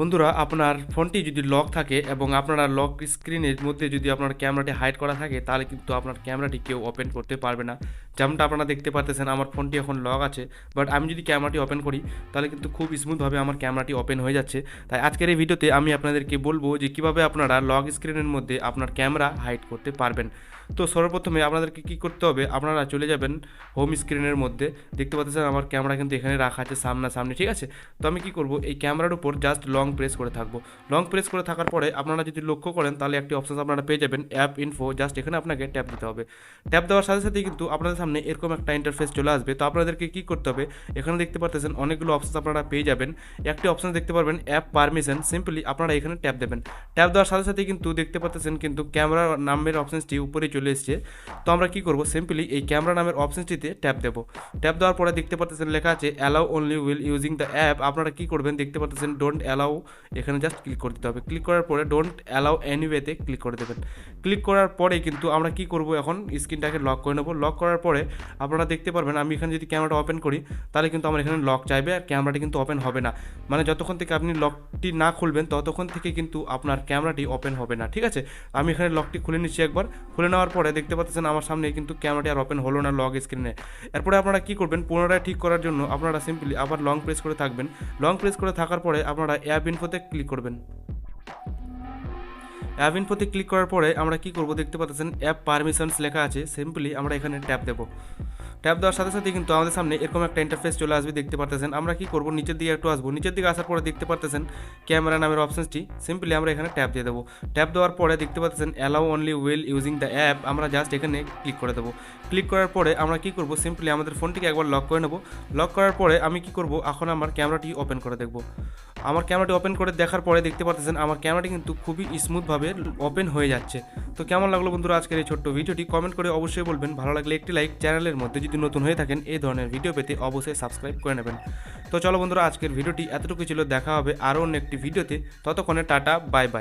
বন্ধুরা, আপনার ফোনটি যদি লক থাকে এবং আপনারা লক স্ক্রিনের মধ্যে যদি আপনার ক্যামেরাটি হাইড করা থাকে, তাহলে কিন্তু আপনার ক্যামেরাটি কেউ ওপেন করতে পারবে না। যেমনটা আপনারা দেখতে পাচ্ছেন আমার ফোনটি এখন লক আছে বাট আমি যদি ক্যামেরাটি ওপেন করি, তাহলে কিন্তু খুব স্মুথভাবে আমার ক্যামেরাটি ওপেন হয়ে যাচ্ছে। তাই আজকের এই ভিডিওতে আমি আপনাদেরকে বলব যে কীভাবে আপনারা লক স্ক্রিনের মধ্যে আপনার ক্যামেরা হাইড করতে পারবেন। তো সর্বপ্রথমে আপনাদেরকে কী করতে হবে, আপনারা চলে যাবেন হোম স্ক্রিনের মধ্যে। দেখতে পাচ্ছেন আমার ক্যামেরা কিন্তু এখানে রাখা আছে সামনাসামনি, ঠিক আছে? তো আমি কি করব, এই ক্যামেরার উপর জাস্ট লং প্রেস করে থাকব। লং প্রেস করে থাকার পরে আপনারা যদি লক্ষ্য করেন, তাহলে একটি অপশান আপনারা পেয়ে যাবেন অ্যাপ ইনফো জাস্ট এখানে আপনাকে ট্যাপ দিতে হবে। ট্যাপ দেওয়ার সাথে সাথে কিন্তু আপনাদের এরকম একটা ইন্টারফেস চলে আসবে। তো আপনাদেরকে কী করতে হবে? এখানে দেখতে পাচ্ছেন অনেকগুলো অপশন আপনারা পেয়ে যাবেন। একটি অপশান দেখতে পারবেন অ্যাপ পারমিশন সিম্পলি আপনারা এখানে ট্যাপ দেবেন। ট্যাপ দেওয়ার সাথে সাথে কিন্তু দেখতে পাচ্ছেন কিন্তু ক্যামেরা নামের অপশনসটি উপরে চলে এসেছে। তো আমরা কী করব? সিম্পলি এই ক্যামেরা নামের অপশনসটিতে ট্যাপ দেব। ট্যাপ দেওয়ার পরে দেখতে পাচ্ছেন লেখা আছে allow only while using the app আপনারা কী করবেন? দেখতে পাচ্ছেন ডোন্ট অ্যালাউ এখানে জাস্ট ক্লিক করে দিতে হবে। ক্লিক করার পরে ডোন্ট অ্যালাউ এনিওয়েতে ক্লিক করে দেবেন। ক্লিক করার পরে কিন্তু আমরা কি করব এখন? স্ক্রিনটাকে লক করে নেব। লক করার পরে আপনারা দেখতে পারবেন, আমি এখানে যদি ক্যামেরাটা ওপেন করি, তাহলে কিন্তু আমার এখানে লক চাইবে আর ক্যামেরাটি কিন্তু ওপেন হবে না। মানে যতক্ষণ থেকে আপনি লকটি না খুলবেন, ততক্ষণ থেকে কিন্তু আপনার ক্যামেরাটি ওপেন হবে না, ঠিক আছে? আমি এখানে লকটি খুলে নিচ্ছি একবার। খুলে নেওয়ার পরে দেখতে পাচ্ছেন আমার সামনে কিন্তু ক্যামেরাটি আর ওপেন হলো না লক স্ক্রিনে এরপরে আপনারা কি করবেন, পুনরায় ঠিক করার জন্য আপনারা সিম্পলি আবার লং প্রেস করে থাকবেন। লং প্রেস করে থাকার পরে আপনারা অ্যাপ ইনফোতে ক্লিক করবেন। অ্যাপ ইনফোতে ক্লিক করার পরে আমরা কি করব দেখতে পাচ্ছেন, অ্যাপ পারমিশনস লেখা আছে, সিম্পলি আমরা এখানে ট্যাপ দেবো। ট্যাপ দেওয়ার সাথে সাথে কিন্তু আমাদের সামনে এরকম একটা ইন্টারফেস চলে আসবে, দেখতে পারতেছেন। আমরা কি করব? নিচের দিকে একটু আসব। নিচের দিকে আসার পরে দেখতে পারতেছেন ক্যামেরা নামের অপশনসটি সিম্পলি আমরা এখানে ট্যাপ দিয়ে দেবো। ট্যাপ দেওয়ার পরে দেখতে পাচ্ছেন allow only while using the app আমরা জাস্ট এখানে ক্লিক করে দেবো। ক্লিক করার পরে আমরা কি করব? সিম্পলি আমাদের ফোনটিকে একবার লক করে নেব। লক করার পরে আমি কি করব? এখন আমার ক্যামেরাটি ওপেন করে দেখব। আমার ক্যামেরাটি ওপেন করে দেখার পরে দেখতে পাচ্ছেন আমার ক্যামেরাটি কিন্তু খুবই স্মুথভাবে ওপেন হয়ে যাচ্ছে। তো কেমন লাগল বন্ধুরা আজকের এই ছোট্ট ভিডিওটি? কমেন্ট করে অবশ্যই বলবেন। ভালো লাগলে একটি লাইক চ্যানেলের মধ্যে যদি নতুন হয়ে থাকেন, এই ধরনের ভিডিও পেতে অবশ্যই সাবস্ক্রাইব করে নেবেন। তো চলো বন্ধুরা, আজকের ভিডিওটি এতটুকু ছিল। দেখা হবে আরও অন্য একটি ভিডিওতে। ততক্ষণে টাটা বাই বাই